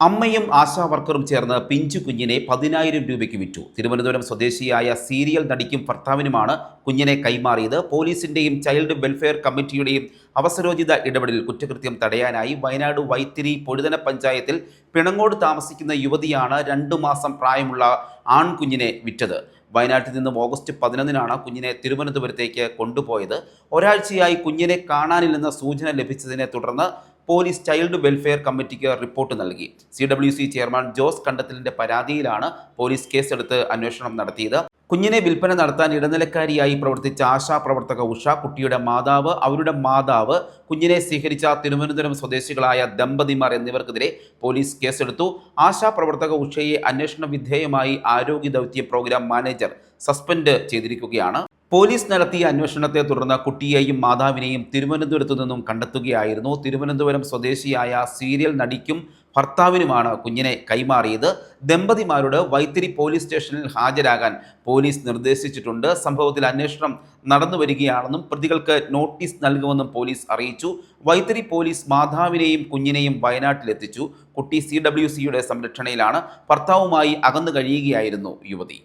അമ്മയും ആശാ വർക്കറും ചേർന്ന് പിഞ്ചു കുഞ്ഞിനെ പതിനായിരം രൂപയ്ക്ക് വിറ്റു. തിരുവനന്തപുരം സ്വദേശിയായ സീരിയൽ നടിക്കും ഭർത്താവിനുമാണ് കുഞ്ഞിനെ കൈമാറിയത്. പോലീസിന്റെയും ചൈൽഡ് വെൽഫെയർ കമ്മിറ്റിയുടെയും അവസരോചിത ഇടപെടലിൽ കുറ്റകൃത്യം തടയാനായി വയനാട് വൈത്തിരി പൊഴുതന പഞ്ചായത്തിൽ പിണങ്ങോട് താമസിക്കുന്ന യുവതിയാണ് രണ്ടു മാസം പ്രായമുള്ള ആൺകുഞ്ഞിനെ വിറ്റത്. വയനാട്ടിൽ നിന്നും ഓഗസ്റ്റ് പതിനൊന്നിനാണ് കുഞ്ഞിനെ തിരുവനന്തപുരത്തേക്ക് കൊണ്ടുപോയത്. ഒരാഴ്ചയായി കുഞ്ഞിനെ കാണാനില്ലെന്ന സൂചന ലഭിച്ചതിനെ തുടർന്ന് പോലീസ് ചൈൽഡ് വെൽഫെയർ കമ്മിറ്റിക്ക് റിപ്പോർട്ട് നൽകി. C W C chairman Jose കണ്ടത്തിലിന്റെ പരാതിയിലാണ് പോലീസ് കേസെടുത്ത് അന്വേഷണം നടത്തിയത്. കുഞ്ഞിനെ വിൽപ്പന നടത്താൻ ഇടനിലക്കാരിയായി പ്രവർത്തിച്ച ആശാ പ്രവർത്തക ഉഷ കുട്ടിയുടെ മാതാവ് അവരുടെ മാതാവ് കുഞ്ഞിനെ സ്വീകരിച്ച തിരുവനന്തപുരം സ്വദേശികളായ ദമ്പതിമാർ എന്നിവർക്കെതിരെ പോലീസ് കേസെടുത്തു. ആശാ പ്രവർത്തക ഉഷയെ അന്വേഷണ വിധേയമായി ആരോഗ്യ ദൗത്യ പ്രോഗ്രാം മാനേജർ സസ്പെൻഡ് ചെയ്തിരിക്കുകയാണ്. പോലീസ് നടത്തിയ അന്വേഷണത്തെ തുടർന്ന് കുട്ടിയെയും മാതാവിനെയും തിരുവനന്തപുരത്തു നിന്നും കണ്ടെത്തുകയായിരുന്നു. തിരുവനന്തപുരം സ്വദേശിയായ സീരിയൽ നടിക്കും ഭർത്താവിനുമാണ് കുഞ്ഞിനെ കൈമാറിയത്. ദമ്പതിമാരോട് വൈത്തിരി പോലീസ് സ്റ്റേഷനിൽ ഹാജരാകാൻ പോലീസ് നിർദ്ദേശിച്ചിട്ടുണ്ട്. സംഭവത്തിൽ അന്വേഷണം നടന്നു വരികയാണെന്നും പ്രതികൾക്ക് നോട്ടീസ് നൽകുമെന്നും പോലീസ് അറിയിച്ചു. വൈത്തിരി പോലീസ് മാതാവിനെയും കുഞ്ഞിനെയും വയനാട്ടിലെത്തിച്ചു. കുട്ടി സി ഡബ്ല്യു സിയുടെ സംരക്ഷണയിലാണ്. ഭർത്താവുമായി അകന്നു കഴിയുകയായിരുന്നു യുവതി.